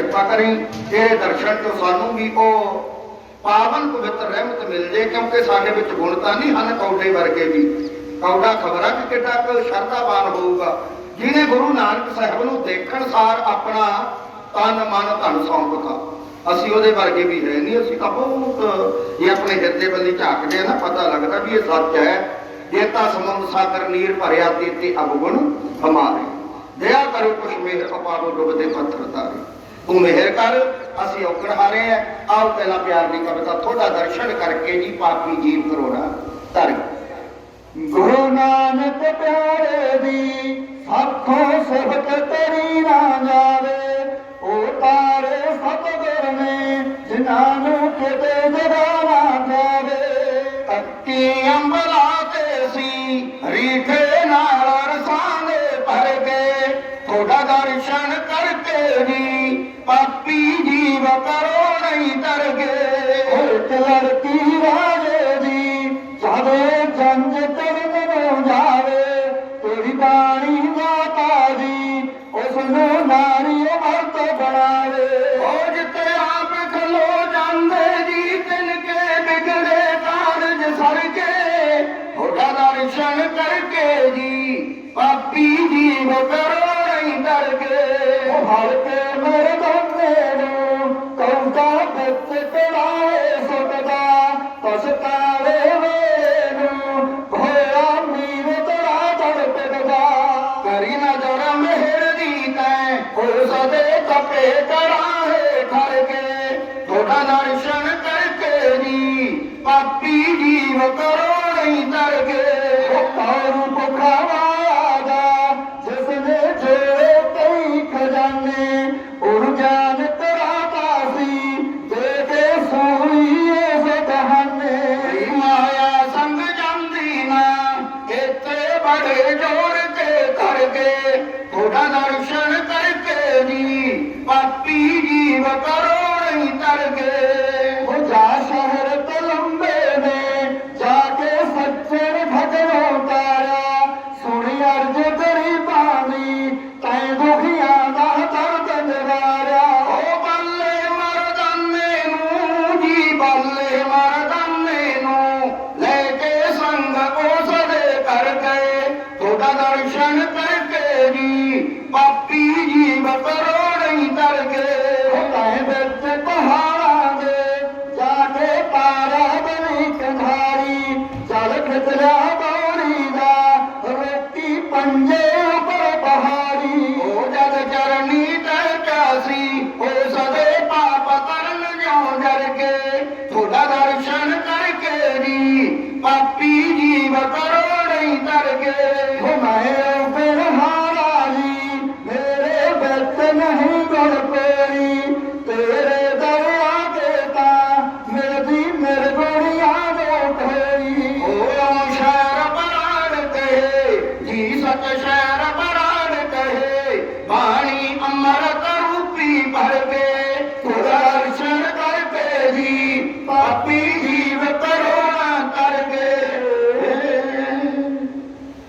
ਕਿਰਪਾ ਕਰੀ ਇਹ ਦਰਸ਼ਨ ਤੋਂ ਸਾਨੂੰ ਵੀ ਉਹ ਪਾਵਨ ਪਵਿੱਤਰ ਰਹਿਮਤ ਮਿਲ ਜੇ, ਕਿਉਂਕਿ ਸਾਡੇ ਵਿੱਚ ਗੁਣ ਤਾਂ ਨਹੀਂ ਹਨ ਕੌਡੇ ਵਰਗੇ ਵੀ। ਕੌਡਾ ਖਬਰਾਂ ਕਿ ਕਿੱਡਾ ਕੁ ਸ਼ਰਧਾਵਾਨ ਹੋਊਗਾ। ਜਿਹਨੇ ਗੁਰੂ ਨਾਨਕ ਸਾਹਿਬ ਨੂੰ ਦੇਖਣ ਸਾਰ ਆਪਣਾ ਤਨ, ਮਨ, ਧਨ ਸੌਂਪਤਾ। ਅਸੀਂ ਉਹਦੇ ਵਰਗੇ ਵੀ ਹੈ ਨਹੀਂ। ਅਸੀਂ ਤਾਂ ਬਹੁਤ ਇਹ ਆਪਣੇ ਹਿਰਦੇ ਬੰਦੀ ਝਾਕਦੇ ਆ ਨਾ, ਪਤਾ ਲੱਗਦਾ ਵੀ ਇਹ ਸੱਚ ਹੈ। ਇਹ ਤਾਂ ਸਮੁੰਦ ਸਾਗਰ, ਨੀਰ ਭਰਿਆ ਤੇ ਤੇ ਅਵਗੁਣ ਹਮਾਰੇ। ਦਇਆ ਕਰੋ ਕੁਛ ਮਿਹਰ, ਅਪਾਰੋ ਡੁੱਬਦੇ ਪੱਥਰ ਤਾਰੇ। ਤੂੰ ਮਿਹਰ ਕਰ, ਅਸੀਂ ਔਗਣ ਹਾਰੇ ਆ। ਆਓ ਪਹਿਲਾਂ ਪਿਆਰ ਦੀ ਕਵਿਤਾ ਥੋੜਾ ਦਰਸ਼ਨ ਕਰਕੇ ਜੀ, ਪਾਪੀ ਜੀਵ ਕਰੋੜਾ ਧਰ ਗੁਰੂ ਨਾਨਕ ਪਿਆਰੇ ਦੀ, ਸਾਖੋਂ ਸਿਫਤ ਤੇਰੀ ਨਾ ਜਾਵੇ। ਉਹ ਤਾਰੇ ਸਤਿਗੁਰ ਨੇ, ਜਿਨ੍ਹਾਂ ਨੂੰ ਕਿਤੇ ਜਗਾ ਨਾ ਜਾਵੇ ਤੱਕੀ ਅੰਬਲਾ ਤੇ ਸੀ, ਰੀਠੇ ਨਹੀਂ ਤਰਗੇ ਇੱਕ ਲੜਕੀ ਰਾਜੇ ਦੀ ਜਦੋਂ ਜੰਜ ਕਰਨ ਨੂੰ ਜਾਵੇ ਤੇਰੀ ਬਾਣੀ ਮਾਤਾ ਦੀ ਉਸ ਨੂੰ ਨਾਰੀ ਅਮਰਤ ਬਣਾਵੇ। ਉਹ ਜਿੱਤੇ ਆਪ ਖਲੋ ਜਾਂਦੇ ਜੀ ਤਿਨ ਕੇ ਬਿਗੜੇ ਕਾਰਜ ਸਰ ਕੇ ਥੋੜਾ ਦਰਸ਼ਨ ਕਰਕੇ ਜੀ ਪਾਪੀ ਜੀਵ ਕਰੋ ਨਹੀਂ ਤਰਗੇ ਉਹ ਹਰ ਤਪੇ ਕਰਾਹੇ ਖੜ ਕੇ ਥੋੜਾ ਦਰਸ਼ਨ ਕਰਕੇ ਨੀ ਪਾਪੀ ਨਹੀਂ இடத்துல pajarete